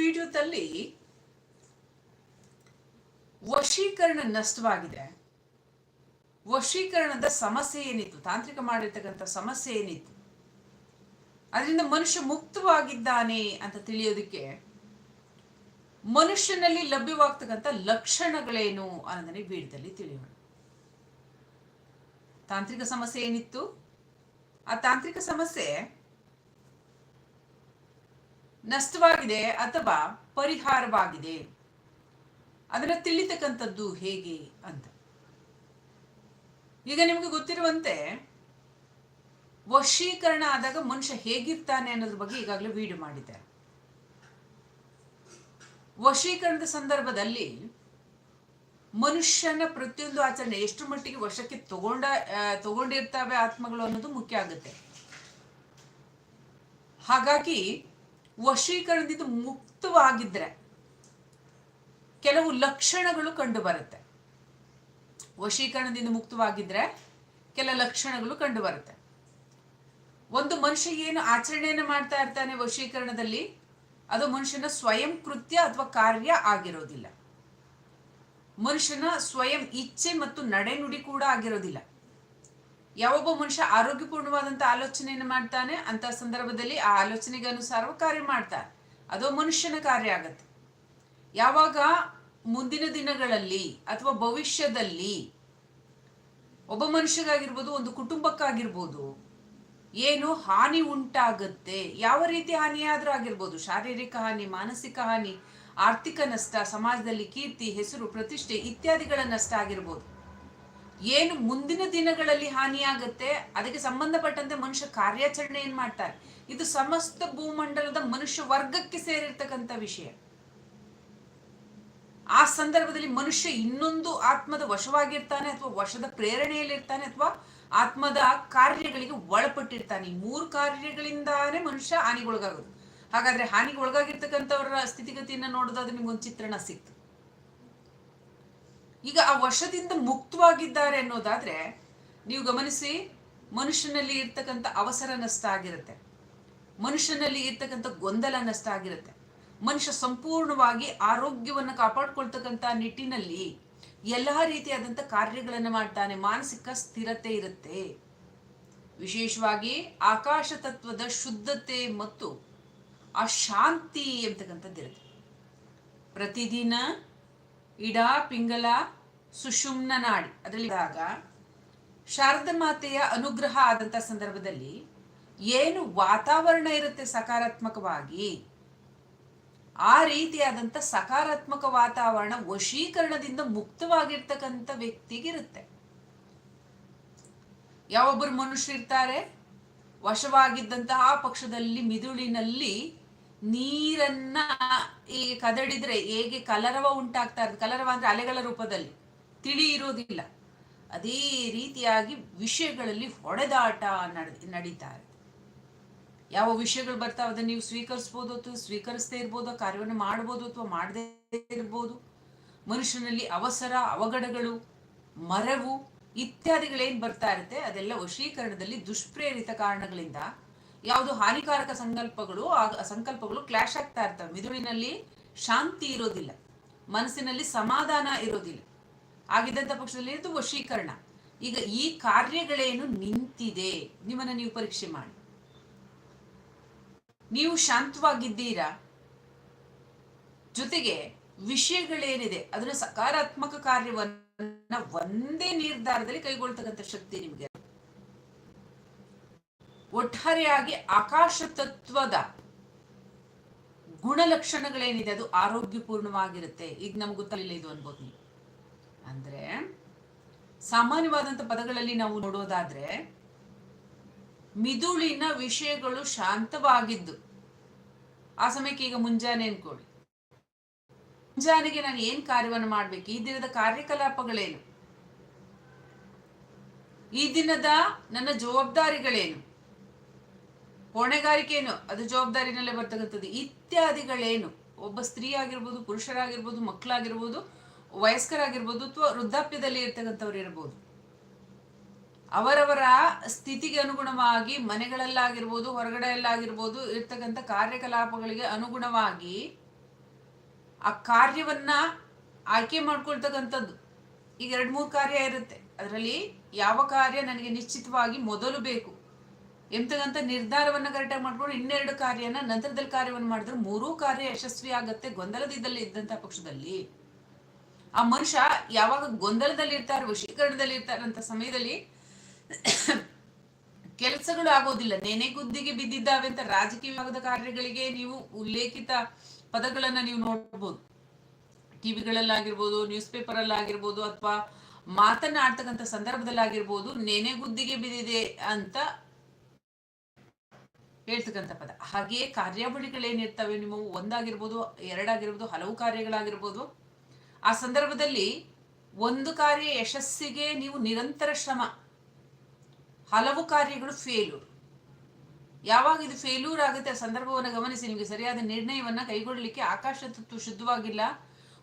ವಿಡಿಯೋದಲ್ಲಿ ವಶೀಕರಣ ನಷ್ಟವಾಗಿದೆ. ವಶೀಕರಣದ ಸಮಸ್ಯೆ ಏನಿತ್ತು? ತಾಂತ್ರಿಕ ಮಾಡಿರ್ತಕ್ಕಂಥ ಸಮಸ್ಯೆ ಏನಿತ್ತು? ಅದರಿಂದ ಮನುಷ್ಯ ಮುಕ್ತವಾಗಿದ್ದಾನೆ ಅಂತ ತಿಳಿಯೋದಕ್ಕೆ ಮನುಷ್ಯನಲ್ಲಿ ಲಭ್ಯವಾಗ್ತಕ್ಕಂಥ ಲಕ್ಷಣಗಳೇನು ಅನ್ನೋದನ್ನ ಬೀಡದಲ್ಲಿ ತಿಳಿಯೋಣ. ತಾಂತ್ರಿಕ ಸಮಸ್ಯೆ ಏನಿತ್ತು? ಆ ತಾಂತ್ರಿಕ ಸಮಸ್ಯೆ ನಷ್ಟವಾಗಿದೆ ಅಥವಾ ಪರಿಹಾರವಾಗಿದೆ? ಅದನ್ನ ತಿಳಿತಕ್ಕಂಥದ್ದು ಹೇಗೆ ಅಂತ. ಈಗ ನಿಮಗೆ ಗೊತ್ತಿರುವಂತೆ, ವಶೀಕರಣ ಆದಾಗ ಮನುಷ್ಯ ಹೇಗಿರ್ತಾನೆ ಅನ್ನೋದ್ರ ಬಗ್ಗೆ ಈಗಾಗಲೇ ವಿಡಿಯೋ ಮಾಡಿದ್ದಾರೆ. ವಶೀಕರಣದ ಸಂದರ್ಭದಲ್ಲಿ ಮನುಷ್ಯನ ಪ್ರತಿಯೊಂದು ಆಚರಣೆ ಎಷ್ಟು ಮಟ್ಟಿಗೆ ವಶಕ್ಕೆ ತಗೊಂಡ ತಗೊಂಡಿರ್ತಾವೆ ಆತ್ಮಗಳು ಅನ್ನೋದು ಮುಖ್ಯ ಆಗುತ್ತೆ. ಹಾಗಾಗಿ ವಶೀಕರಣದಿಂದ ಮುಕ್ತವಾಗಿದ್ರೆ ಕೆಲವು ಲಕ್ಷಣಗಳು ಕಂಡು ಬರುತ್ತೆ ವಶೀಕರಣದಿಂದ ಮುಕ್ತವಾಗಿದ್ರೆ ಕೆಲ ಲಕ್ಷಣಗಳು ಕಂಡು ಬರುತ್ತೆ ಒಂದು ಮನುಷ್ಯ ಏನು ಆಚರಣೆಯನ್ನು ಮಾಡ್ತಾ ಇರ್ತಾನೆ ವಶೀಕರಣದಲ್ಲಿ, ಅದು ಮನುಷ್ಯನ ಸ್ವಯಂ ಕೃತ್ಯ ಅಥವಾ ಕಾರ್ಯ ಆಗಿರೋದಿಲ್ಲ. ಮನುಷ್ಯನ ಸ್ವಯಂ ಇಚ್ಛೆ ಮತ್ತು ನಡೆನುಡಿ ಕೂಡ ಆಗಿರೋದಿಲ್ಲ. ಯಾವೊಬ್ಬ ಮನುಷ್ಯ ಆರೋಗ್ಯಪೂರ್ಣವಾದಂತ ಆಲೋಚನೆಯನ್ನು ಮಾಡ್ತಾನೆ ಅಂತ ಸಂದರ್ಭದಲ್ಲಿ ಆ ಆಲೋಚನೆಗೆ ಅನುಸಾರ ಕಾರ್ಯ ಮಾಡ್ತಾನೆ ಅದು ಮನುಷ್ಯನ ಕಾರ್ಯ ಆಗತ್ತೆ. ಯಾವಾಗ ಮುಂದಿನ ದಿನಗಳಲ್ಲಿ ಅಥವಾ ಭವಿಷ್ಯದಲ್ಲಿ ಒಬ್ಬ ಮನುಷ್ಯಗಾಗಿರ್ಬೋದು, ಒಂದು ಕುಟುಂಬಕ್ಕಾಗಿರ್ಬೋದು, ಏನು ಹಾನಿ ಉಂಟಾಗುತ್ತೆ, ಯಾವ ರೀತಿ ಹಾನಿಯಾದರೂ ಆಗಿರ್ಬೋದು, ಶಾರೀರಿಕ ಹಾನಿ, ಮಾನಸಿಕ ಹಾನಿ, ಆರ್ಥಿಕ ನಷ್ಟ, ಸಮಾಜದಲ್ಲಿ ಕೀರ್ತಿ, ಹೆಸರು, ಪ್ರತಿಷ್ಠೆ ಇತ್ಯಾದಿಗಳ ನಷ್ಟ ಆಗಿರ್ಬೋದು ಏನು ಮುಂದಿನ ದಿನಗಳಲ್ಲಿ ಹಾನಿಯಾಗುತ್ತೆ, ಅದಕ್ಕೆ ಸಂಬಂಧಪಟ್ಟಂತೆ ಮನುಷ್ಯ ಕಾರ್ಯಾಚರಣೆ ಏನ್ ಮಾಡ್ತಾರೆ? ಇದು ಸಮಸ್ತ ಭೂಮಂಡಲದ ಮನುಷ್ಯ ವರ್ಗಕ್ಕೆ ಸೇರಿರ್ತಕ್ಕಂಥ ವಿಷಯ. ಆ ಸಂದರ್ಭದಲ್ಲಿ ಮನುಷ್ಯ ಇನ್ನೊಂದು ಆತ್ಮದ ವಶವಾಗಿರ್ತಾನೆ ಅಥವಾ ವಶದ ಪ್ರೇರಣೆಯಲ್ಲಿರ್ತಾನೆ ಅಥವಾ ಆತ್ಮದ ಕಾರ್ಯಗಳಿಗೆ ಒಳಪಟ್ಟಿರ್ತಾನೆ. ಈ ಮೂರು ಕಾರ್ಯಗಳಿಂದಾನೇ ಮನುಷ್ಯ ಹಾನಿಗೊಳಗಾಗೋದು. ಹಾಗಾದ್ರೆ ಹಾನಿಗೆ ಒಳಗಾಗಿರ್ತಕ್ಕಂಥವರ ಸ್ಥಿತಿಗತಿಯನ್ನ ನೋಡೋದಾದ್ರೆ ನಿಮ್ಗೊಂದು ಚಿತ್ರಣ ಸಿಕ್ತು ಈಗ ಆ ವಶದಿಂದ ಮುಕ್ತವಾಗಿದ್ದಾರೆ ಅನ್ನೋದಾದ್ರೆ ನೀವು ಗಮನಿಸಿ, ಮನುಷ್ಯನಲ್ಲಿ ಇರ್ತಕ್ಕಂಥ ಅವಸರ ನಷ್ಟ ಆಗಿರುತ್ತೆ. ಮನುಷ್ಯನಲ್ಲಿ ಇರ್ತಕ್ಕಂಥ ಗೊಂದಲ ನಷ್ಟ ಆಗಿರುತ್ತೆ. ಮನುಷ್ಯ ಸಂಪೂರ್ಣವಾಗಿ ಆರೋಗ್ಯವನ್ನು ಕಾಪಾಡ್ಕೊಳ್ತಕ್ಕಂಥ ನಿಟ್ಟಿನಲ್ಲಿ ಎಲ್ಲ ರೀತಿಯಾದಂಥ ಕಾರ್ಯಗಳನ್ನು ಮಾಡ್ತಾನೆ. ಮಾನಸಿಕ ಸ್ಥಿರತೆ ಇರುತ್ತೆ. ವಿಶೇಷವಾಗಿ ಆಕಾಶ ತತ್ವದ ಶುದ್ಧತೆ ಮತ್ತು ಆ ಶಾಂತಿ ಅಂತಕ್ಕಂಥದ್ದಿರುತ್ತೆ. ಪ್ರತಿದಿನ ಇಡ ಪಿಂಗಲ ಸುಷುಮ್ನ ನಾಡಿ. ಅದರಲ್ಲಿ ಶಾರದ ಮಾತೆಯ ಅನುಗ್ರಹ ಆದಂತ ಸಂದರ್ಭದಲ್ಲಿ ಏನು ವಾತಾವರಣ ಇರುತ್ತೆ ಸಕಾರಾತ್ಮಕವಾಗಿ, ಆ ರೀತಿಯಾದಂಥ ಸಕಾರಾತ್ಮಕ ವಾತಾವರಣ ವಶೀಕರಣದಿಂದ ಮುಕ್ತವಾಗಿರ್ತಕ್ಕಂಥ ವ್ಯಕ್ತಿಗಿರುತ್ತೆ. ಯಾವೊಬ್ಬರು ಮನುಷ್ಯರಿರ್ತಾರೆ, ವಶವಾಗಿದ್ದಂತಹ ಪಕ್ಷದಲ್ಲಿ, ಮಿದುಳಿನಲ್ಲಿ ನೀರನ್ನ ಈ ಕದಡಿದ್ರೆ ಹೇಗೆ ಕಲರವ ಉಂಟಾಗ್ತಾ ಇರೋದು? ಕಲರವ ಅಂದ್ರೆ ಅಲೆಗಳ ರೂಪದಲ್ಲಿ. ತಿಳಿ ಇರೋದಿಲ್ಲ. ಅದೇ ರೀತಿಯಾಗಿ ವಿಷಯಗಳಲ್ಲಿ ಹೊಡೆದಾಟ ನಡೆ ನಡೀತಾ ಇರುತ್ತೆ ಯಾವ ವಿಷಯಗಳು ಬರ್ತಾವ ಅದನ್ನ ನೀವು ಸ್ವೀಕರಿಸ್ಬೋದು ಅಥವಾ ಸ್ವೀಕರಿಸದೇ ಇರ್ಬೋದು, ಕಾರ್ಯವನ್ನು ಮಾಡ್ಬೋದು ಅಥವಾ ಮಾಡದೇ ಇರ್ಬೋದು. ಮನುಷ್ಯನಲ್ಲಿ ಅವಸರ, ಅವಘಡಗಳು, ಮರವು ಇತ್ಯಾದಿಗಳೇನ್ ಬರ್ತಾ ಇರುತ್ತೆ, ಅದೆಲ್ಲ ವಶೀಕರಣದಲ್ಲಿ ದುಷ್ಪ್ರೇರಿತ ಕಾರಣಗಳಿಂದ ಯಾವುದು ಹಾನಿಕಾರಕ ಸಂಕಲ್ಪಗಳು ಸಂಕಲ್ಪಗಳು ಕ್ಲಾಶ್ ಆಗ್ತಾ ಇರ್ತವೆ. ಮಿದುಳಿನಲ್ಲಿ ಶಾಂತಿ ಇರೋದಿಲ್ಲ. ಮನಸ್ಸಿನಲ್ಲಿ ಸಮಾಧಾನ ಇರೋದಿಲ್ಲ. ಆಗಿದ್ದಂಥ ಪಕ್ಷದಲ್ಲಿ ಇದು ವಶೀಕರಣ. ಈಗ ಈ ಕಾರ್ಯಗಳೇನು ನಿಂತಿದೆ? ನಿಮ್ಮನ್ನ ನೀವು ಪರೀಕ್ಷೆ ಮಾಡಿ. ನೀವು ಶಾಂತವಾಗಿದ್ದೀರಾ? ಜೊತೆಗೆ ವಿಷಯಗಳೇನಿದೆ? ಅದನ್ನ ಸಕಾರಾತ್ಮಕ ಕಾರ್ಯವನ್ನ ಒಂದೇ ನಿರ್ಧಾರದಲ್ಲಿ ಕೈಗೊಳ್ತಕ್ಕಂಥ ಶಕ್ತಿ ನಿಮಗೆ ಒಟ್ಟಾರೆಯಾಗಿ ಆಕಾಶ ತತ್ವದ ಗುಣಲಕ್ಷಣಗಳೇನಿದೆ, ಅದು ಆರೋಗ್ಯಪೂರ್ಣವಾಗಿರುತ್ತೆ. ಈಗ ನಮ್ಗೆ ಗೊತ್ತಲಿಲ್ಲ ಇದು ಅನ್ಬೋದು ನೀವು. ಅಂದ್ರೆ ಸಾಮಾನ್ಯವಾದಂತ ಪದಗಳಲ್ಲಿ ನಾವು ನೋಡೋದಾದ್ರೆ, ಮಿದುಳಿನ ವಿಷಯಗಳು ಶಾಂತವಾಗಿದ್ದು. ಆ ಸಮಯಕ್ಕೆ ಈಗ ಮುಂಜಾನೆ ಅನ್ಕೊಳ್ಳಿ. ಮುಂಜಾನೆಗೆ ನಾನು ಏನ್ ಕಾರ್ಯವನ್ನು ಮಾಡ್ಬೇಕು? ಈ ದಿನದ ಕಾರ್ಯಕಲಾಪಗಳೇನು? ಈ ದಿನದ ನನ್ನ ಜವಾಬ್ದಾರಿಗಳೇನು? ಹೊಣೆಗಾರಿಕೆ ಏನು ಅದು ಜವಾಬ್ದಾರಿನಲ್ಲೇ ಬರ್ತಕ್ಕಂಥದ್ದು. ಇತ್ಯಾದಿಗಳೇನು? ಒಬ್ಬ ಸ್ತ್ರೀ ಆಗಿರ್ಬೋದು, ಪುರುಷರಾಗಿರ್ಬೋದು, ಮಕ್ಕಳಾಗಿರ್ಬೋದು, ವಯಸ್ಕರಾಗಿರ್ಬೋದು, ಅಥವಾ ವೃದ್ಧಾಪ್ಯದಲ್ಲಿ ಇರ್ತಕ್ಕಂಥವ್ರು ಇರ್ಬೋದು. ಅವರವರ ಸ್ಥಿತಿಗೆ ಅನುಗುಣವಾಗಿ ಮನೆಗಳಲ್ಲಾಗಿರ್ಬೋದು, ಹೊರಗಡೆಯಲ್ಲಾಗಿರ್ಬೋದು ಇರ್ತಕ್ಕಂಥ ಕಾರ್ಯಕಲಾಪಗಳಿಗೆ ಅನುಗುಣವಾಗಿ ಆ ಕಾರ್ಯವನ್ನ ಆಯ್ಕೆ ಮಾಡ್ಕೊಳ್ತಕ್ಕಂಥದ್ದು. ಈಗ ಎರಡು ಮೂರು ಕಾರ್ಯ ಇರುತ್ತೆ. ಅದರಲ್ಲಿ ಯಾವ ಕಾರ್ಯ ನನಗೆ ನಿಶ್ಚಿತವಾಗಿ ಮೊದಲು ಬೇಕು? ಎಂತಕ್ಕಂಥ ನಿರ್ಧಾರವನ್ನ ಕರೆಕ್ಟಾಗಿ ಮಾಡ್ಕೊಂಡು ಇನ್ನೆರಡು ಕಾರ್ಯನ ನಂತರದಲ್ಲಿ ಕಾರ್ಯವನ್ನು ಮಾಡಿದ್ರೆ ಮೂರೂ ಕಾರ್ಯ ಯಶಸ್ವಿ ಆಗತ್ತೆ ಗೊಂದಲದಿದ್ದಲ್ಲಿ ಇದ್ದಂತಹ ಪಕ್ಷದಲ್ಲಿ. ಆ ಮನುಷ್ಯ ಯಾವಾಗ ಗೊಂದಲದಲ್ಲಿ ಇರ್ತಾರೆ, ವಶೀಕರಣದಲ್ಲಿ ಇರ್ತಾರಂತ ಸಮಯದಲ್ಲಿ ಕೆಲಸಗಳು ಆಗೋದಿಲ್ಲ. ನೆನೆ ಗುದ್ದಿಗೆ ಬಿದ್ದಿದ್ದಾವೆ ಅಂತ ರಾಜಕೀಯ ವಿಭಾಗದ ಕಾರ್ಯಗಳಿಗೆ ನೀವು ಉಲ್ಲೇಖಿತ ಪದಗಳನ್ನ ನೀವು ನೋಡ್ಬೋದು. ಟಿವಿಗಳಲ್ಲಾಗಿರ್ಬೋದು ನ್ಯೂಸ್ ಪೇಪರ್ ಅಲ್ಲಾಗಿರ್ಬೋದು ಅಥವಾ ಮಾತನಾಡ್ತಕ್ಕಂಥ ಸಂದರ್ಭದಲ್ಲಾಗಿರ್ಬೋದು ನೆನೆ ಗುದ್ದಿಗೆ ಬಿದ್ದಿದೆ ಅಂತ ಹೇಳ್ತಕ್ಕಂಥ ಪದ. ಹಾಗೆಯೇ ಕಾರ್ಯಾವಳಿಗಳೇನಿರ್ತವೆ ನಿಮ್ಮವು? ಒಂದಾಗಿರ್ಬೋದು, ಎರಡಾಗಿರ್ಬೋದು, ಹಲವು ಕಾರ್ಯಗಳಾಗಿರ್ಬೋದು. ಆ ಸಂದರ್ಭದಲ್ಲಿ ಒಂದು ಕಾರ್ಯ ಯಶಸ್ಸಿಗೆ ನೀವು ನಿರಂತರ ಶ್ರಮ. ಹಲವು ಕಾರ್ಯಗಳು ಫೇಲೂರ್ ಯಾವಾಗ ಇದು ಫೇಲ್ಯೂರ್ ಆಗುತ್ತೆ ಆ ಸಂದರ್ಭವನ್ನು ಗಮನಿಸಿ. ನಿಮಗೆ ಸರಿಯಾದ ನಿರ್ಣಯವನ್ನು ಕೈಗೊಳ್ಳಲಿಕ್ಕೆ ಆಕಾಶ ತತ್ವ ಶುದ್ಧವಾಗಿಲ್ಲ.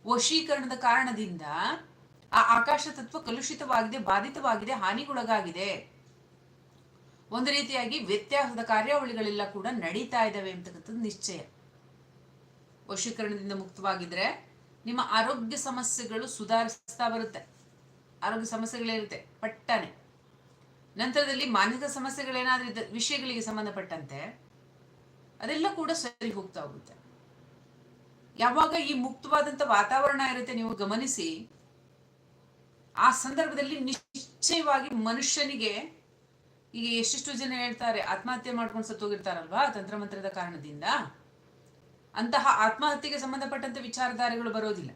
ವಶೀಕರಣದ ಕಾರಣದಿಂದ ಆ ಆಕಾಶ ತತ್ವ ಕಲುಷಿತವಾಗಿದೆ, ಬಾಧಿತವಾಗಿದೆ, ಹಾನಿಗೊಳಗಾಗಿದೆ. ಒಂದು ರೀತಿಯಾಗಿ ವ್ಯತ್ಯಾಸದ ಕಾರ್ಯಾವಳಿಗಳೆಲ್ಲ ಕೂಡ ನಡೀತಾ ಇದ್ದಾವೆ ಅಂತಕ್ಕಂಥದ್ದು ನಿಶ್ಚಯ. ವಶೀಕರಣದಿಂದ ಮುಕ್ತವಾಗಿದ್ರೆ ನಿಮ್ಮ ಆರೋಗ್ಯ ಸಮಸ್ಯೆಗಳು ಸುಧಾರಿಸ್ತಾ ಬರುತ್ತೆ. ಆರೋಗ್ಯ ಸಮಸ್ಯೆಗಳಿರುತ್ತೆ ಪಟ್ಟನೆ. ನಂತರದಲ್ಲಿ ಮಾನಸಿಕ ಸಮಸ್ಯೆಗಳೇನಾದ್ರೂ ಇದ್ದ ವಿಷಯಗಳಿಗೆ ಸಂಬಂಧಪಟ್ಟಂತೆ ಅದೆಲ್ಲ ಕೂಡ ಸರಿ ಹೋಗ್ತಾ ಹೋಗುತ್ತೆ. ಯಾವಾಗ ಈ ಮುಕ್ತವಾದಂತ ವಾತಾವರಣ ಇರುತ್ತೆ ನೀವು ಗಮನಿಸಿ, ಆ ಸಂದರ್ಭದಲ್ಲಿ ನಿಶ್ಚಯವಾಗಿ ಮನುಷ್ಯನಿಗೆ ಈಗ ಎಷ್ಟೆಷ್ಟು ಜನ ಹೇಳ್ತಾರೆ, ಆತ್ಮಹತ್ಯೆ ಮಾಡ್ಕೊಂಡು ಸತ್ತೋಗಿರ್ತಾರಲ್ವಾ ತಂತ್ರಮಂತ್ರದ ಕಾರಣದಿಂದ? ಅಂತಹ ಆತ್ಮಹತ್ಯೆಗೆ ಸಂಬಂಧಪಟ್ಟಂತೆ ವಿಚಾರಧಾರೆಗಳು ಬರೋದಿಲ್ಲ.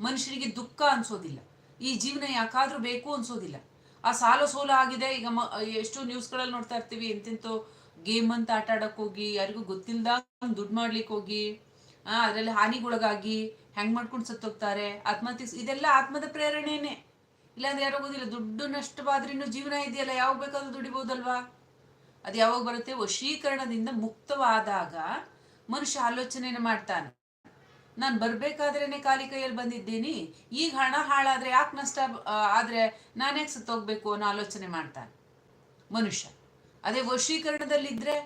ಮನುಷ್ಯನಿಗೆ ದುಃಖ ಅನ್ಸೋದಿಲ್ಲ. ಈ ಜೀವನ ಯಾಕಾದ್ರೂ ಬೇಕು ಅನ್ಸೋದಿಲ್ಲ. ಆ ಸಾಲ ಸೋಲ ಆಗಿದೆ, ಈಗ ಮ, ಎಷ್ಟು ನ್ಯೂಸ್ಗಳಲ್ಲಿ ನೋಡ್ತಾ ಇರ್ತೀವಿ, ಎಂತೆಂತೋ ಗೇಮ್ ಅಂತ ಆಟ ಆಡಕ್ ಹೋಗಿ, ಯಾರಿಗೂ ಗೊತ್ತಿಲ್ಲದ ದುಡ್ಡು ಮಾಡ್ಲಿಕ್ಕೆ ಹೋಗಿ, ಆ, ಅದರಲ್ಲಿ ಹಾನಿಗೊಳಗಾಗಿ ಹೆಂಗ್ ಮಾಡ್ಕೊಂಡು ಸತ್ತೋಗ್ತಾರೆ ಆತ್ಮಹತ್ಯೆ ಇದೆಲ್ಲ ಆತ್ಮದ ಪ್ರೇರಣೆನೆ. ಇಲ್ಲಾಂದ್ರೆ ಯಾರೋ ಗೊತ್ತಿಲ್ಲ, ದುಡ್ಡು ನಷ್ಟವಾದ್ರೂ ಜೀವನ ಇದೆಯಲ್ಲ, ಯಾವಾಗ ಬೇಕಾದ್ರೂ ದುಡಿಬಹುದಲ್ವಾ ಅದು ಯಾವಾಗ ಬರುತ್ತೆ? ವಶೀಕರಣದಿಂದ ಮುಕ್ತವಾದಾಗ ಮನುಷ್ಯ ಆಲೋಚನೆಯನ್ನು ಮಾಡ್ತಾನೆ. ನಾನು ಬರ್ಬೇಕಾದ್ರೇನೆ ಖಾಲಿ ಕೈಯಲ್ಲಿ ಬಂದಿದ್ದೀನಿ, ಈಗ ಹಣ ಹಾಳಾದ್ರೆ ಯಾಕೆ ನಷ್ಟ ಆದ್ರೆ ನಾನ್ಯಾಕೆ ಸತ್ತೋಗ್ಬೇಕು ಅನ್ನೋ ಆಲೋಚನೆ ಮಾಡ್ತಾನೆ ಮನುಷ್ಯ. ಅದೇ ವಶೀಕರಣದಲ್ಲಿದ್ರೆ,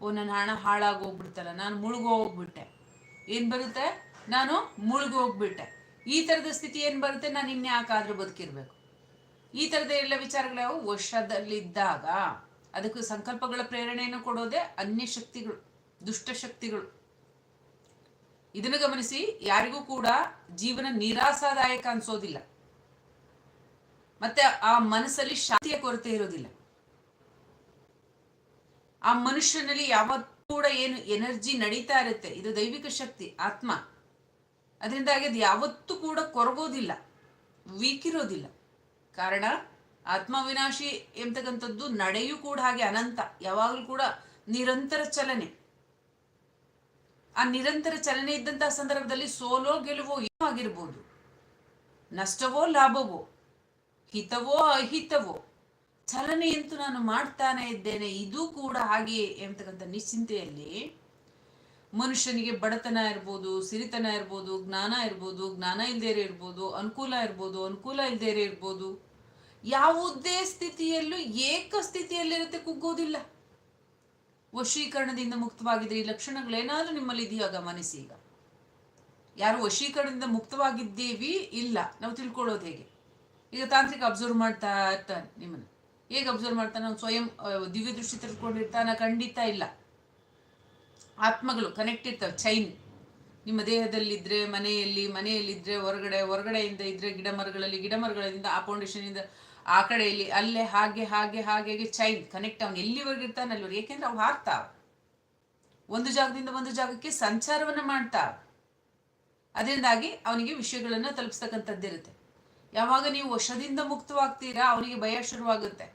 ಓ ನನ್ನ ಹಣ ಹಾಳಾಗಿ ಹೋಗ್ಬಿಡ್ತಲ್ಲ, ನಾನು ಮುಳುಗೋಗ್ಬಿಟ್ಟೆ ಏನ್ ಬರುತ್ತೆ? ನಾನು ಮುಳುಗು ಹೋಗ್ಬಿಟ್ಟೆ. ಈ ತರದ ಸ್ಥಿತಿ ಏನ್ ಬರುತ್ತೆ? ನಾನು ಇನ್ಯಾಕಾದ್ರೂ ಬದುಕಿರ್ಬೇಕು. ಈ ತರದ ಎಲ್ಲ ವಿಚಾರಗಳು ಯಾವ ವಶದಲ್ಲಿದ್ದಾಗ ಅದಕ್ಕೆ ಸಂಕಲ್ಪಗಳ ಪ್ರೇರಣೆಯನ್ನು ಕೊಡೋದೇ ಅನ್ಯ ಶಕ್ತಿಗಳು ದುಷ್ಟಶಕ್ತಿಗಳು ಇದನ್ನು ಗಮನಿಸಿ, ಯಾರಿಗೂ ಕೂಡ ಜೀವನ ನಿರಾಸಾದಾಯಕ ಅನ್ಸೋದಿಲ್ಲ. ಮತ್ತೆ ಆ ಮನಸ್ಸಲ್ಲಿ ಶಾಂತಿಯ ಕೊರತೆ ಇರೋದಿಲ್ಲ. ಆ ಮನುಷ್ಯನಲ್ಲಿ ಯಾವತ್ತೂ ಕೂಡ ಏನು ಎನರ್ಜಿ ನಡೀತಾ ಇರುತ್ತೆ, ಇದು ದೈವಿಕ ಶಕ್ತಿ, ಆತ್ಮ. ಅದರಿಂದಾಗಿ ಅದು ಯಾವತ್ತೂ ಕೂಡ ಕೊರಗೋದಿಲ್ಲ ವೀಕ್ ಇರೋದಿಲ್ಲ ಕಾರಣ ಆತ್ಮವಿನಾಶಿ ಎಂತಕ್ಕಂಥದ್ದು ನಡೆಯೂ ಕೂಡ ಹಾಗೆ ಅನಂತ, ಯಾವಾಗಲೂ ಕೂಡ ನಿರಂತರ ಚಲನೆ. ಆ ನಿರಂತರ ಚಲನೆ ಇದ್ದಂತಹ ಸಂದರ್ಭದಲ್ಲಿ ಸೋಲೋ ಗೆಲುವೋ ಏನೋ ಆಗಿರ್ಬೋದು. ನಷ್ಟವೋ ಲಾಭವೋ, ಹಿತವೋ ಅಹಿತವೋ ಚಲನೆಯಂತೂ ನಾನು ಮಾಡ್ತಾನೆ ಇದ್ದೇನೆ, ಇದು ಕೂಡ ಹಾಗೆಯೇ ಎಂತಕ್ಕಂಥ ನಿಶ್ಚಿಂತೆಯಲ್ಲಿ ಮನುಷ್ಯನಿಗೆ ಬಡತನ ಇರ್ಬೋದು, ಸಿರಿತನ ಇರ್ಬೋದು, ಜ್ಞಾನ ಇರ್ಬೋದು, ಜ್ಞಾನ ಇಲ್ದೇರೆ ಇರ್ಬೋದು ಅನುಕೂಲ ಇರ್ಬೋದು, ಅನುಕೂಲ ಇಲ್ದೇರೆ ಇರ್ಬೋದು ಯಾವುದೇ ಸ್ಥಿತಿಯಲ್ಲೂ ಏಕ ಸ್ಥಿತಿಯಲ್ಲಿರುತ್ತೆ ಕುಗ್ಗೋದಿಲ್ಲ. ವಶೀಕರಣದಿಂದ ಮುಕ್ತವಾಗಿದ್ರೆ ಈ ಲಕ್ಷಣಗಳೇನಾದ್ರೂ ನಿಮ್ಮಲ್ಲಿ ಇದೆಯಾ ಗಮನಿಸಿ ಈಗ? ಯಾರು ವಶೀಕರಣದಿಂದ ಮುಕ್ತವಾಗಿದ್ದೀವಿ? ಇಲ್ಲ. ನಾವು ತಿಳ್ಕೊಳ್ಳೋದು ಹೇಗೆ? ಈಗ ತಾಂತ್ರಿಕ ಅಬ್ಸರ್ವ್ ಮಾಡ್ತಾ ಇರ್ತಾನೆ ನಿಮ್ಮನ್ನು. ಹೇಗೆ ಅಬ್ಸರ್ವ್ ಮಾಡ್ತಾನೆ? ಅವ್ನು ಸ್ವಯಂ ದಿವ್ಯ ದೃಷ್ಟಿ ತಿಳ್ಕೊಂಡಿರ್ತಾನ ಖಂಡಿತ ಇಲ್ಲ. ಆತ್ಮಗಳು ಕನೆಕ್ಟ್ ಇರ್ತವೆ ಚೈನ್ ನಿಮ್ಮ ದೇಹದಲ್ಲಿದ್ರೆ, ಮನೆಯಲ್ಲಿ ಮನೆಯಲ್ಲಿದ್ದರೆ ಹೊರಗಡೆ, ಹೊರಗಡೆಯಿಂದ ಇದ್ರೆ ಗಿಡ ಮರಗಳಲ್ಲಿ ಗಿಡ ಮರಗಳಿಂದ ಆ ಫೌಂಡೇಶನ್ ಆ ಕಡೆಯಲ್ಲಿ ಅಲ್ಲೇ ಹಾಗೆ ಹಾಗೆ ಹಾಗೆ ಚೈನ್ ಕನೆಕ್ಟ್ ಅವನು ಎಲ್ಲಿವರೆಗೆ ಇರ್ತಾನೆ ಅಲ್ಲಿವರೆಗೆ ಏಕೆಂದ್ರೆ ಅವು ಹಾರ್ತಾವ ಒಂದು ಜಾಗದಿಂದ ಒಂದು ಜಾಗಕ್ಕೆ ಸಂಚಾರವನ್ನ ಮಾಡ್ತಾವ ಅದರಿಂದಾಗಿ ಅವನಿಗೆ ವಿಷಯಗಳನ್ನ ತಲುಪಿಸ್ತಕ್ಕಂಥದ್ದಿರುತ್ತೆ ಯಾವಾಗ ನೀವು ವಶದಿಂದ ಮುಕ್ತವಾಗ್ತೀರಾ, ಅವನಿಗೆ ಭಯ ಶುರುವಾಗುತ್ತೆ.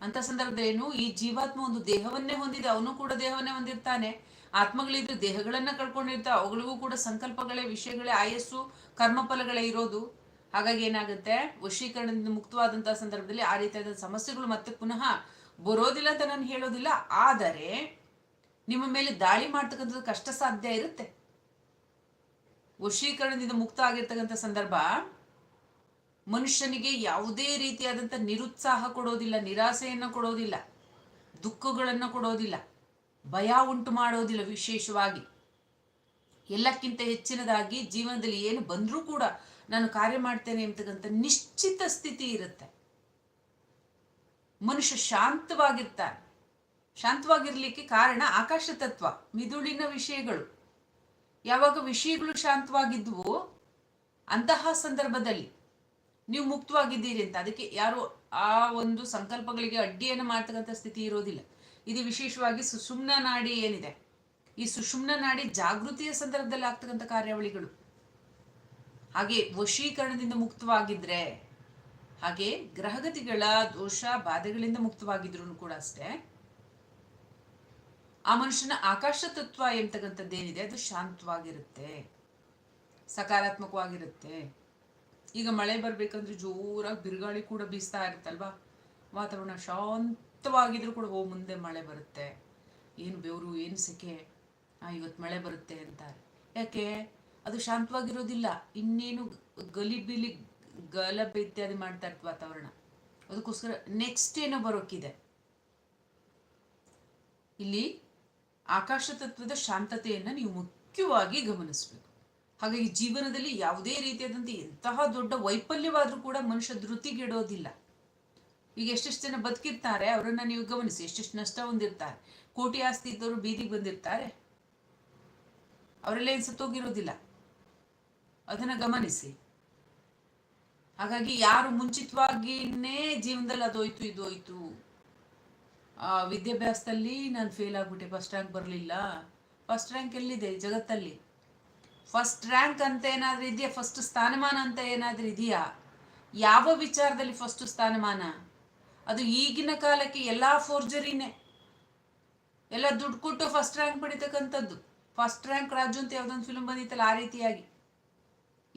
ಅಂತ ಸಂದರ್ಭದಲ್ಲಿ ಈ ಜೀವಾತ್ಮ ಒಂದು ದೇಹವನ್ನೇ ಹೊಂದಿದೆ, ಅವನು ಕೂಡ ದೇಹವನ್ನೇ ಹೊಂದಿರ್ತಾನೆ. ಆತ್ಮಗಳಿದ್ರೆ ದೇಹಗಳನ್ನ ಕಳ್ಕೊಂಡಿರ್ತಾವ ಅವುಗಳಿಗೂ ಕೂಡ ಸಂಕಲ್ಪಗಳೇ, ವಿಷಯಗಳೇ, ಆಯಸ್ಸು, ಕರ್ಮಫಲಗಳೇ ಇರೋದು. ಹಾಗಾಗಿ ಏನಾಗುತ್ತೆ? ವಶೀಕರಣದಿಂದ ಮುಕ್ತವಾದಂತಹ ಸಂದರ್ಭದಲ್ಲಿ ಆ ರೀತಿಯಾದ ಸಮಸ್ಯೆಗಳು ಮತ್ತೆ ಪುನಃ ಬರೋದಿಲ್ಲ ಅಂತ ನಾನು ಹೇಳೋದಿಲ್ಲ. ಆದರೆ ನಿಮ್ಮ ಮೇಲೆ ದಾಳಿ ಮಾಡ್ತಕ್ಕಂಥದ್ದು ಕಷ್ಟ ಸಾಧ್ಯ ಇರುತ್ತೆ. ವಶೀಕರಣದಿಂದ ಮುಕ್ತ ಆಗಿರ್ತಕ್ಕಂಥ ಸಂದರ್ಭ ಮನುಷ್ಯನಿಗೆ ಯಾವುದೇ ರೀತಿಯಾದಂಥ ನಿರುತ್ಸಾಹ ಕೊಡೋದಿಲ್ಲ, ನಿರಾಸೆಯನ್ನು ಕೊಡೋದಿಲ್ಲ, ದುಃಖಗಳನ್ನು ಕೊಡೋದಿಲ್ಲ, ಭಯ ಉಂಟು ಮಾಡೋದಿಲ್ಲ ವಿಶೇಷವಾಗಿ. ಎಲ್ಲಕ್ಕಿಂತ ಹೆಚ್ಚಿನದಾಗಿ ಜೀವನದಲ್ಲಿ ಏನು ಬಂದರೂ ಕೂಡ ನಾನು ಕಾರ್ಯ ಮಾಡ್ತೇನೆ ಅಂತಕ್ಕಂಥ ನಿಶ್ಚಿತ ಸ್ಥಿತಿ ಇರುತ್ತೆ. ಮನುಷ್ಯ ಶಾಂತವಾಗಿರ್ತಾನೆ. ಶಾಂತವಾಗಿರ್ಲಿಕ್ಕೆ ಕಾರಣ ಆಕಾಶ ತತ್ವ, ಮಿದುಳಿನ ವಿಷಯಗಳು. ಯಾವಾಗ ವಿಷಯಗಳು ಶಾಂತವಾಗಿದ್ವು ಅಂತಹ ಸಂದರ್ಭದಲ್ಲಿ ನೀವು ಮುಕ್ತವಾಗಿದ್ದೀರಿ ಅಂತ. ಅದಕ್ಕೆ ಯಾರು ಆ ಒಂದು ಸಂಕಲ್ಪಗಳಿಗೆ ಅಡ್ಡಿಯನ್ನು ಮಾಡ್ತಕ್ಕಂಥ ಸ್ಥಿತಿ ಇರೋದಿಲ್ಲ. ಇದು ವಿಶೇಷವಾಗಿ ಸುಷುಮ್ನ ನಾಡಿ ಏನಿದೆ? ಈ ಸುಷುಮ್ನ ನಾಡಿ ಜಾಗೃತಿಯ ಸಂದರ್ಭದಲ್ಲಿ ಆಗ್ತಕ್ಕಂಥ ಕಾರ್ಯಾವಳಿಗಳು. ಹಾಗೆ ವಶೀಕರಣದಿಂದ ಮುಕ್ತವಾಗಿದ್ರೆ, ಹಾಗೆ ಗ್ರಹಗತಿಗಳ ದೋಷ ಬಾಧೆಗಳಿಂದ ಮುಕ್ತವಾಗಿದ್ರು ಕೂಡ ಅಷ್ಟೇ. ಆ ಮನುಷ್ಯನ ಆಕಾಶ ತತ್ವ ಎಂತಕ್ಕಂಥದ್ದೇನಿದೆ, ಅದು ಶಾಂತವಾಗಿರುತ್ತೆ, ಸಕಾರಾತ್ಮಕವಾಗಿರುತ್ತೆ. ಈಗ ಮಳೆ ಬರ್ಬೇಕಂದ್ರೆ ಜೋರಾಗಿ ಬಿರುಗಾಳಿ ಕೂಡ ಬೀಸ್ತಾ ಇರುತ್ತಲ್ವಾ? ವಾತಾವರಣ ಶಾಂತವಾಗಿದ್ರು ಕೂಡ, ಓ, ಮುಂದೆ ಮಳೆ ಬರುತ್ತೆ. ಏನು ಬೆವರು, ಏನು ಸೆಕೆ ಇವತ್ತು ಮಳೆ ಬರುತ್ತೆ ಅಂತಾರೆ. ಯಾಕೆ? ಅದು ಶಾಂತವಾಗಿರೋದಿಲ್ಲ. ಇನ್ನೇನು ಗಲಿಬಿಲಿ ಗಲಭೆ ಇತ್ಯಾದಿ ಮಾಡ್ತಾ ಇರ್ತ ವಾತಾವರಣ. ಅದಕ್ಕೋಸ್ಕರ ನೆಕ್ಸ್ಟ್ ಏನೋ ಬರೋಕ್ಕಿದೆ ಇಲ್ಲಿ ಆಕಾಶ ತತ್ವದ ಶಾಂತತೆಯನ್ನು ನೀವು ಮುಖ್ಯವಾಗಿ ಗಮನಿಸಬೇಕು. ಹಾಗಾಗಿ ಜೀವನದಲ್ಲಿ ಯಾವುದೇ ರೀತಿಯಾದಂಥ ಎಂತಹ ದೊಡ್ಡ ವೈಫಲ್ಯವಾದರೂ ಕೂಡ ಮನುಷ್ಯ ಧೃತಿಗೆಡೋದಿಲ್ಲ ಈಗ ಎಷ್ಟೆಷ್ಟು ಜನ ಬದುಕಿರ್ತಾರೆ, ಅವರನ್ನ ನೀವು ಗಮನಿಸಿ, ಎಷ್ಟೆಷ್ಟು ನಷ್ಟ ಹೊಂದಿರ್ತಾರೆ, ಕೋಟಿ ಆಸ್ತಿ ಇದ್ದವರು ಬೀದಿಗೆ ಬಂದಿರ್ತಾರೆ. ಅವರೆಲ್ಲ ಏನು ಸತ್ತೋಗಿರೋದಿಲ್ಲ. ಅದನ್ನ ಗಮನಿಸಿ. ಹಾಗಾಗಿ ಯಾರು ಮುಂಚಿತವಾಗಿನೇ ಜೀವನದಲ್ಲಿ ಅದೋಯ್ತು ಇದೋಯ್ತು ಆ ವಿದ್ಯಾಭ್ಯಾಸದಲ್ಲಿ ನಾನು ಫೇಲ್ ಆಗ್ಬಿಟ್ಟೆ ಫಸ್ಟ್ ರ್ಯಾಂಕ್ ಬರಲಿಲ್ಲ. ಫಸ್ಟ್ ರ್ಯಾಂಕ್ ಎಲ್ಲಿದೆ? ಜಗತ್ತಲ್ಲಿ. ಫಸ್ಟ್ ರ್ಯಾಂಕ್ ಅಂತ ಏನಾದರೂ ಇದೆಯಾ? ಫಸ್ಟ್ ಸ್ಥಾನಮಾನ ಅಂತ ಏನಾದರೂ ಇದೆಯಾ? ಯಾವ ವಿಚಾರದಲ್ಲಿ ಫಸ್ಟ್ ಸ್ಥಾನಮಾನ? ಅದು ಈಗಿನ ಕಾಲಕ್ಕೆ ಎಲ್ಲ ಫೋರ್ಜರಿನೇ ಎಲ್ಲ ದುಡ್ಡು ಕೊಟ್ಟು ಫಸ್ಟ್ ರ್ಯಾಂಕ್ ಪಡಿತಕ್ಕಂಥದ್ದು. ಫಸ್ಟ್ ರ್ಯಾಂಕ್ ರಾಜು ಅಂತ ಯಾವುದೊಂದು ಫಿಲ್ಮ್ ಬಂದಿತ್ತಲ್ಲ, ಆ ರೀತಿಯಾಗಿ.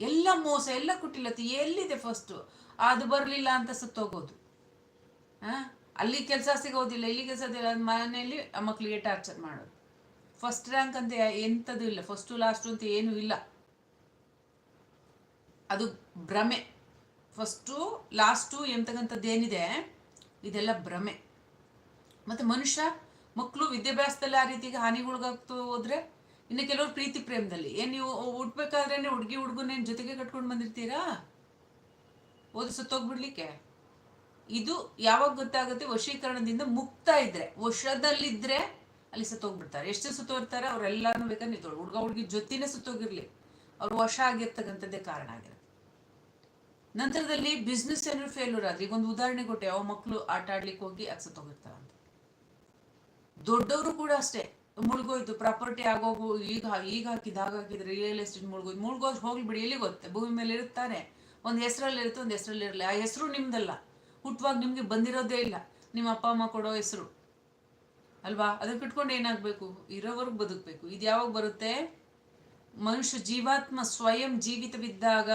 ಎಲ್ಲ ಮೋಸ, ಎಲ್ಲ ಕುಟ್ಟಿಲ್ಲತಿ ಎಲ್ಲಿದೆ ಫಸ್ಟು ಅದು ಬರಲಿಲ್ಲ ಅಂತ ಸತ್ತೋಗೋದು. ಹಾಂ? ಅಲ್ಲಿ ಕೆಲಸ ಸಿಗೋದಿಲ್ಲ, ಇಲ್ಲಿ ಕೆಲಸ ಮನೆಯಲ್ಲಿ ಆ ಮಕ್ಕಳಿಗೆ ಟಾರ್ಚರ್ ಮಾಡೋದು. ಫಸ್ಟ್ ರ್ಯಾಂಕ್ ಅಂತ ಎಂಥದ್ದು ಇಲ್ಲ ಫಸ್ಟು ಲಾಸ್ಟು ಅಂತ ಏನೂ ಇಲ್ಲ. ಅದು ಭ್ರಮೆ. ಫಸ್ಟು ಲಾಸ್ಟು ಎಂತಕ್ಕಂಥದ್ದು ಏನಿದೆ? ಇದೆಲ್ಲ ಭ್ರಮೆ. ಮತ್ತು ಮನುಷ್ಯ ಮಕ್ಕಳು ವಿದ್ಯಾಭ್ಯಾಸದಲ್ಲಿ ಆ ರೀತಿಗೆ ಹಾನಿಗೊಳಗಾಗ್ತು ಹೋದ್ರೆ ಇನ್ನು ಕೆಲವರು ಪ್ರೀತಿ ಪ್ರೇಮದಲ್ಲಿ. ಏನು ನೀವು ಹುಟ್ಬೇಕಾದ್ರೆ ಹುಡುಗಿ ಹುಡುಗನೇನು ಜೊತೆಗೆ ಕಟ್ಕೊಂಡು ಬಂದಿರ್ತೀರಾ? ಓದಿ ಸುತ್ತೋಗ್ಬಿಡ್ಲಿಕ್ಕೆ? ಇದು ಯಾವಾಗ ಗೊತ್ತಾಗುತ್ತೆ, ವಶೀಕರಣದಿಂದ ಮುಕ್ತ ಇದ್ರೆ, ವಶದಲ್ಲಿದ್ರೆ ಅಲ್ಲಿ ಸತ್ತೋಗ್ಬಿಡ್ತಾರೆ. ಎಷ್ಟು ಸುತ್ತೋಗ್ತಾರೆ? ಅವರೆಲ್ಲರೂ ಬೇಕಾದ್ರೆ ನಿಂತೋಳು ಹುಡುಗ, ಹುಡುಗಿ ಜೊತೆನೇ ಸುತ್ತೋಗಿರ್ಲಿ. ಅವ್ರು ವಶ ಆಗಿರ್ತಕ್ಕಂಥದ್ದೇ ಕಾರಣ ಆಗಿರುತ್ತೆ. ನಂತರದಲ್ಲಿ ಬಿಸ್ನೆಸ್ ಏನಾದ್ರು ಫೇಲ್ಯೂರ್ ಆದ್ರೆ, ಈಗ ಒಂದು ಉದಾಹರಣೆ ಕೊಟ್ಟೆ, ಯಾವ ಮಕ್ಕಳು ಆಟ ಆಡ್ಲಿಕ್ಕೆ ಹೋಗಿ ಅದು ಸತ್ತೋಗಿರ್ತಾರ ಅಂತ ದೊಡ್ಡವರು ಕೂಡ ಅಷ್ಟೇ. ಮುಳುಗೋಯ್ತು ಪ್ರಾಪರ್ಟಿ ಆಗೋಗು, ಈಗ ಈಗ ಹಾಕಿದ ಹಾಕಿದ್ರೆ ರಿಯಲ್ ಎಸ್ಟೇಟ್ ಮುಳುಗೋಯ್ತು. ಮುಳುಗೋದು ಹೋಗ್ಲಿ ಬಿಡಿ ಎಲ್ಲಿ ಗೊತ್ತೆ? ಭೂಮಿ ಮೇಲೆ ಇರುತ್ತಾನೆ. ಒಂದು ಹೆಸರಲ್ಲಿ ಇರುತ್ತೆ, ಒಂದು ಹೆಸರಲ್ಲಿ ಇರಲಿ. ಆ ಹೆಸರು ನಿಮ್ದಲ್ಲ. ಹುಟ್ಟುವಾಗ ನಿಮಗೆ ಬಂದಿರೋದೇ ಇಲ್ಲ. ನಿಮ್ಮ ಅಪ್ಪ, ಅಮ್ಮ ಕೊಡೋ ಹೆಸರು. ಅಲ್ವಾ? ಅದಕ್ಕೆ ಇಟ್ಕೊಂಡು ಏನಾಗಬೇಕು? ಇರೋವರೆಗೂ ಬದುಕಬೇಕು. ಇದು ಯಾವಾಗ ಬರುತ್ತೆ? ಮನುಷ್ಯ ಜೀವಾತ್ಮ ಸ್ವಯಂ ಜೀವಿತವಿದ್ದಾಗ,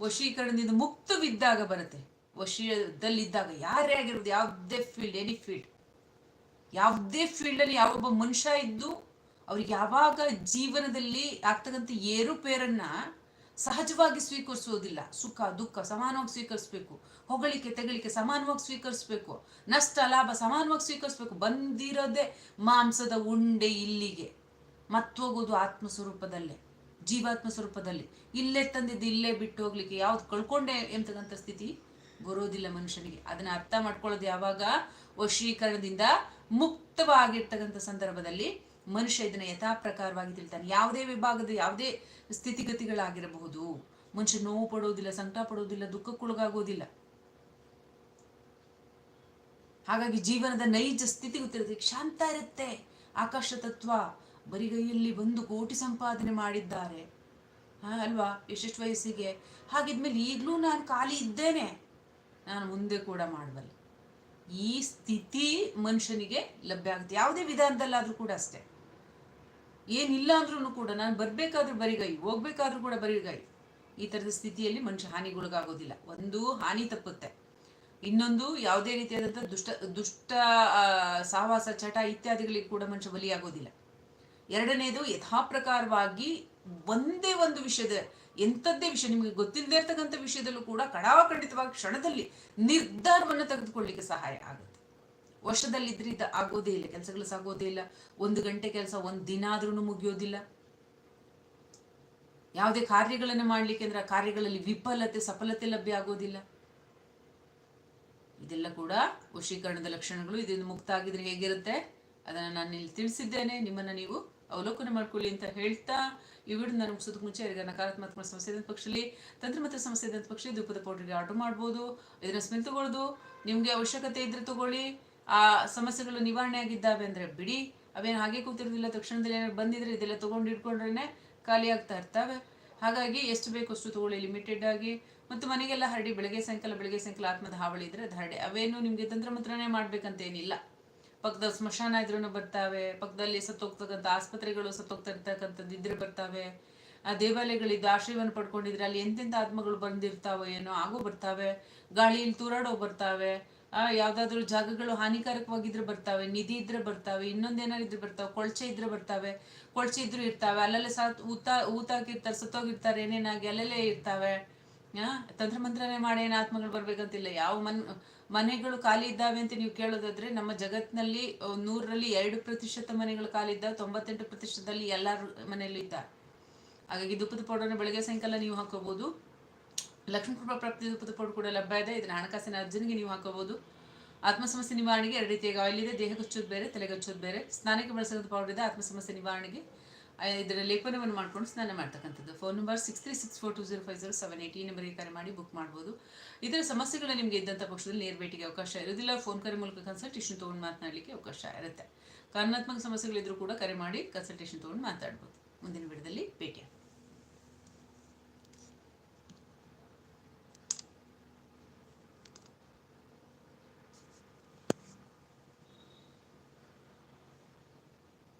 ವಶೀಕರಣದಿಂದ ಮುಕ್ತವಿದ್ದಾಗ ಬರುತ್ತೆ. ವಶೀದಲ್ಲಿದ್ದಾಗ ಯಾರೇ ಆಗಿರೋದು ಯಾವುದೇ ಫೀಲ್ಡ್ ಎನಿ ಫೀಲ್ಡ್ ಯಾವುದೇ ಫೀಲ್ಡಲ್ಲಿ ಯಾವೊಬ್ಬ ಮನುಷ್ಯ ಇದ್ದು ಅವ್ರಿಗೆ ಯಾವಾಗ ಜೀವನದಲ್ಲಿ ಆಗ್ತಕ್ಕಂಥ ಏರುಪೇರನ್ನ ಸಹಜವಾಗಿ ಸ್ವೀಕರಿಸುವುದಿಲ್ಲ ಸುಖ, ದುಃಖ ಸಮಾನವಾಗಿ ಸ್ವೀಕರಿಸ್ಬೇಕು. ಹೊಗಳಿಕೆ, ತೆಗಳಿಕೆ ಸಮಾನವಾಗಿ ಸ್ವೀಕರಿಸ್ಬೇಕು. ನಷ್ಟ, ಲಾಭ ಸಮಾನವಾಗಿ ಸ್ವೀಕರಿಸ್ಬೇಕು. ಬಂದಿರೋದೆ ಮಾಂಸದ ಉಂಡೆ ಇಲ್ಲಿಗೆ. ಮತ್ತೋಗೋದು ಆತ್ಮ ಸ್ವರೂಪದಲ್ಲೇ ಜೀವಾತ್ಮ ಸ್ವರೂಪದಲ್ಲಿ ಇಲ್ಲೇ ತಂದಿದ್ದು ಇಲ್ಲೇ ಬಿಟ್ಟು ಹೋಗ್ಲಿಕ್ಕೆ ಯಾವ್ದು ಕಳ್ಕೊಂಡೆ ಎಂತಕ್ಕಂಥ ಸ್ಥಿತಿ ಬರೋದಿಲ್ಲ ಮನುಷ್ಯನಿಗೆ. ಅದನ್ನ ಅರ್ಥ ಮಾಡ್ಕೊಳ್ಳೋದು ಯಾವಾಗ? ವಶೀಕರಣದಿಂದ ಮುಕ್ತವಾಗಿರ್ತಕ್ಕಂಥ ಸಂದರ್ಭದಲ್ಲಿ ಮನುಷ್ಯ ಇದನ್ನ ಯಥಾ ಪ್ರಕಾರವಾಗಿ ತಿಳ್ತಾನೆ. ಯಾವುದೇ ವಿಭಾಗದ ಯಾವುದೇ ಸ್ಥಿತಿಗತಿಗಳಾಗಿರಬಹುದು. ಮನುಷ್ಯ ನೋವು ಪಡೋದಿಲ್ಲ, ಸಂಕಟ ಪಡೋದಿಲ್ಲ, ದುಃಖಕ್ಕೊಳಗಾಗೋದಿಲ್ಲ. ಹಾಗಾಗಿ ಜೀವನದ ನೈಜ ಸ್ಥಿತಿ ಗೊತ್ತಿರುತ್ತೆ ಶಾಂತ ಇರುತ್ತೆ. ಆಕಾಶ ತತ್ವ ಬರಿಗೈಯಲ್ಲಿ ಬಂದು ಕೋಟಿ ಸಂಪಾದನೆ ಮಾಡಿದ್ದಾರೆ. ಅಲ್ವಾ? ಎಷ್ಟೆಷ್ಟು ವಯಸ್ಸಿಗೆ ಹಾಗಿದ್ಮೇಲೆ ಈಗಲೂ ನಾನು ಖಾಲಿ ಇದ್ದೇನೆ. ನಾನು ಮುಂದೆ ಕೂಡ ಮಾಡಬಲ್ಲೆ ಈ ಸ್ಥಿತಿ ಮನುಷ್ಯನಿಗೆ ಲಭ್ಯ ಆಗುತ್ತೆ. ಯಾವುದೇ ವಿಧಾನದಲ್ಲಾದರೂ ಕೂಡ ಅಷ್ಟೇ. ಏನಿಲ್ಲ ಅಂದ್ರೂ ಕೂಡ ನಾನು ಬರಬೇಕಾದ್ರೂ ಬರಿಗೈ, ಹೋಗ್ಬೇಕಾದ್ರೂ ಕೂಡ ಬರಿಗೈ. ಈ ಥರದ ಸ್ಥಿತಿಯಲ್ಲಿ ಮನುಷ್ಯ ಹಾನಿಗೊಳಗಾಗೋದಿಲ್ಲ. ಒಂದು ಹಾನಿ ತಪ್ಪುತ್ತೆ. ಇನ್ನೊಂದು ಯಾವುದೇ ರೀತಿಯಾದಂಥ ದುಷ್ಟ ದುಷ್ಟ ಸಹವಾಸ ಚಟ ಇತ್ಯಾದಿಗಳಿಗೆ ಕೂಡ ಮನುಷ್ಯ ಬಲಿಯಾಗೋದಿಲ್ಲ. ಎರಡನೇದು ಯಥಾಪ್ರಕಾರವಾಗಿ ಒಂದೇ ಒಂದು ವಿಷಯದ ಎಂಥದ್ದೇ ವಿಷಯ, ನಿಮಗೆ ಗೊತ್ತಿಲ್ಲದೆ ಇರ್ತಕ್ಕಂಥ ವಿಷಯದಲ್ಲೂ ಕೂಡ ಕಡಾವಖಂಡಿತವಾಗಿ ಕ್ಷಣದಲ್ಲಿ ನಿರ್ಧಾರವನ್ನು ತೆಗೆದುಕೊಳ್ಳಿಕ್ಕೆ ಸಹಾಯ ಆಗುತ್ತೆ. ವರ್ಷದಲ್ಲಿ ಇದು ಆಗೋದೇ ಇಲ್ಲ, ಕೆಲಸಗಳು ಸಾಗೋದೇ ಇಲ್ಲ, ಒಂದು ಗಂಟೆ ಕೆಲಸ ಒಂದು ದಿನ ಆದ್ರೂ ಮುಗಿಯೋದಿಲ್ಲ. ಯಾವುದೇ ಕಾರ್ಯಗಳನ್ನು ಮಾಡಲಿಕ್ಕೆ ಅಂದ್ರೆ ಆ ಕಾರ್ಯಗಳಲ್ಲಿ ವಿಫಲತೆ, ಸಫಲತೆ ಲಭ್ಯ ಆಗೋದಿಲ್ಲ. ಇದೆಲ್ಲ ಕೂಡ ವಶೀಕರಣದ ಲಕ್ಷಣಗಳು, ಇದರಿಂದ ಮುಕ್ತ ಆಗಿದ್ರೆ ಹೇಗಿರುತ್ತೆ? ಅದನ್ನು ನಾನು ಇಲ್ಲಿ ತಿಳಿಸಿದ್ದೇನೆ. ನಿಮ್ಮನ್ನು ನೀವು ಅವಲೋಕನ ಮಾಡ್ಕೊಳ್ಳಿ ಅಂತ ಹೇಳ್ತಾ ಈ ವಿಡಿಯೋ ನಾನು ಮುಗಿಸೋದಕ್ಕೆ ಮುಂಚೆ ಈಗ ನಕಾರಾತ್ಮಕ ಸಮಸ್ಯೆ ಇದ್ದಂಥ ಪಕ್ಷದಲ್ಲಿ ತಂತ್ರಮತ್ರ ಸಮಸ್ಯೆ ಇದ್ದಂಥ ಪಕ್ಷ ಧೂಪದ ಪೌಡ್ರಿಗೆ ಆರ್ಡರ್ ಮಾಡ್ಬೋದು. ಇದನ್ನ ಸ್ಮೆಲ್ ತಗೊಳ್ಳೋದು ನಿಮಗೆ ಅವಶ್ಯಕತೆ ಇದ್ರೆ ತಗೊಳ್ಳಿ. ಆ ಸಮಸ್ಯೆಗಳು ನಿವಾರಣೆ ಆಗಿದ್ದಾವೆ ಅಂದರೆ ಬಿಡಿ. ಅವೇನು ಹಾಗೆ ಕೂತಿರೋದಿಲ್ಲ, ತಕ್ಷಣದಲ್ಲಿ ಏನಾದ್ರು ಬಂದಿದ್ರೆ ಇದೆಲ್ಲ ತೊಗೊಂಡು ಇಟ್ಕೊಂಡ್ರೆ ಖಾಲಿ ಆಗ್ತಾ ಇರ್ತವೆ. ಹಾಗಾಗಿ ಎಷ್ಟು ಬೇಕು ಅಷ್ಟು ತಗೊಳ್ಳಿ ಲಿಮಿಟೆಡ್ ಆಗಿ. ಮತ್ತು ಮನೆಗೆಲ್ಲ ಹರಡಿ ಬೆಳಗ್ಗೆ ಸಾಯಂಕಾಲ ಬೆಳಗ್ಗೆ ಸಾಯಂಕಾಲ ಆತ್ಮದ ಹಾವಳಿ ಇದ್ರೆ ಅದು ಹರಡಿ. ಅವೇನು ನಿಮಗೆ ತಂತ್ರಮಂತ್ರನೇ ಮಾಡ್ಬೇಕಂತ ಪಕ್ಕದ ಸ್ಮಶಾನ ಇದ್ರೂ ಬರ್ತಾವೆ ಪಕ್ಕದಲ್ಲಿ ಸತ್ತೋಗ್ತಕ್ಕಂಥ ಆಸ್ಪತ್ರೆಗಳು ಸತ್ತೋಗ್ತಿರ್ತಕ್ಕಂಥದ್ದು ಇದ್ರೆ ಬರ್ತಾವೆ, ಆ ದೇವಾಲಯಗಳಿದ್ದು ಆಶ್ರಯವನ್ನು ಪಡ್ಕೊಂಡಿದ್ರೆ ಅಲ್ಲಿ ಎಂತೆಂಥ ಆತ್ಮಗಳು ಬಂದಿರ್ತಾವೋ ಏನೋ ಆಗೋ ಬರ್ತಾವೆ, ಗಾಳಿಯಲ್ಲಿ ತೂರಾಡೋ ಬರ್ತಾವೆ, ಆ ಯಾವ್ದಾದ್ರು ಜಾಗಗಳು ಹಾನಿಕಾರಕವಾಗಿದ್ರೆ ಬರ್ತಾವೆ, ನಿಧಿ ಇದ್ರೆ ಬರ್ತಾವೆ ಇನ್ನೊಂದೇನಾದ್ರು ಇದ್ರೆ ಬರ್ತಾವೆ, ಕೊಳ್ಚೆ ಇದ್ರೆ ಬರ್ತಾವೆ, ಕೊಳಚೆ ಇದ್ರು ಇರ್ತಾವೆ, ಅಲ್ಲಲ್ಲೇ ಸಾತ್ ಊತ ಊತಾಕಿರ್ತಾರೆ ಸತ್ತೋಗಿರ್ತಾರೆ, ಏನೇನಾಗಿ ಅಲ್ಲಲ್ಲೇ ಇರ್ತಾವೆ ತಂತ್ರ ತಂತ್ರಮಂತ್ರನೇ ಮಾಡಿ ಏನು ಆತ್ಮಗಳು ಬರ್ಬೇಕಂತಿಲ್ಲ, ಯಾವ ಮನ್ ಮನೆಗಳು ಖಾಲಿ ಇದ್ದಾವೆ ಅಂತ ನೀವು ಕೇಳೋದಾದ್ರೆ ನಮ್ಮ ಜಗತ್ತಿನಲ್ಲಿ ಆ, ನೂರರಲ್ಲಿ ಎರಡು ಪ್ರತಿಶತ ಮನೆಗಳು ಖಾಲಿ ಇದ್ದಾವೆ ತೊಂಬತ್ತೆಂಟು ಪ್ರತಿಶತದಲ್ಲಿ ಎಲ್ಲರ ಮನೆಯಲ್ಲೂ ಇದ್ದಾರೆ. ಹಾಗಾಗಿ ದುಪ್ಪದ ಪೌಡರ್ನ ಬೆಳಗ್ಗೆ ಸಾಯಂಕಾಲ ನೀವು ಹಾಕೋಬಹುದು ಲಕ್ಷ್ಮೀ ಕೃಪಾ ಪ್ರಾಪ್ತಿ ದುಪ್ಪದ ಪೌಡರ್ ಕೂಡ ಲಭ್ಯ ಇದೆ. ಇದನ್ನ ಹಣಕಾಸಿನ ಅರ್ಜನಿಗೆ ನೀವು ಹಾಕೋಬಹುದು ಆತ್ಮ ಸಮಸ್ಯೆ ನಿವಾರಣೆಗೆ ಎರಡು ರೀತಿಯಾಗಿ ಆಯಿಲ್ ಇದೆ. ದೇಹಕ್ಕೆ ಹಚ್ಚೋದು ಬೇರೆ ತಲೆಗೆ ಹಚ್ಚೋದು ಬೇರೆ. ಸ್ನಾನಕ್ಕೆ ಬಳಸೋದು ಪೌಡರ್ ಇದೆ. ಆತ್ಮ ಸಮಸ್ಯೆ ನಿವಾರಣೆಗೆ ಇದರ ಲೇಖನವನ್ನು ಮಾಡ್ಕೊಂಡು ಸ್ನಾನ ಮಾಡ್ತಕ್ಕಂಥದ್ದು. Phone number six three six four two zero five zero seven eight ಈ ಕರೆ ಮಾಡಿ ಬುಕ್ ಮಾಡ್ಬೋದು. ಇದರ ಸಮಸ್ಯೆಗಳು ನಿಮಗೆ ಇದ್ದಂಥ ಪಕ್ಷದಲ್ಲಿ ನೇರ ಭೇಟಿಗೆ ಅವಕಾಶ ಇರೋದಿಲ್ಲ ಫೋನ್ ಕರೆ ಮೂಲಕ ಕನ್ಸಲ್ಟೇಷನ್ ತೊಗೊಂಡು ಮಾತನಾಡಲಿಕ್ಕೆ ಅವಕಾಶ ಇರುತ್ತೆ. ಕಾರಣಾತ್ಮಕ ಸಮಸ್ಯೆಗಳಿದ್ರೂ ಕೂಡ ಕರೆ ಮಾಡಿ ಕನ್ಸಲ್ಟೇಷನ್ ತೊಗೊಂಡು ಮಾತಾಡ್ಬೋದು. ಮುಂದಿನ ವಿಡದಲ್ಲಿ ಭೇಟಿ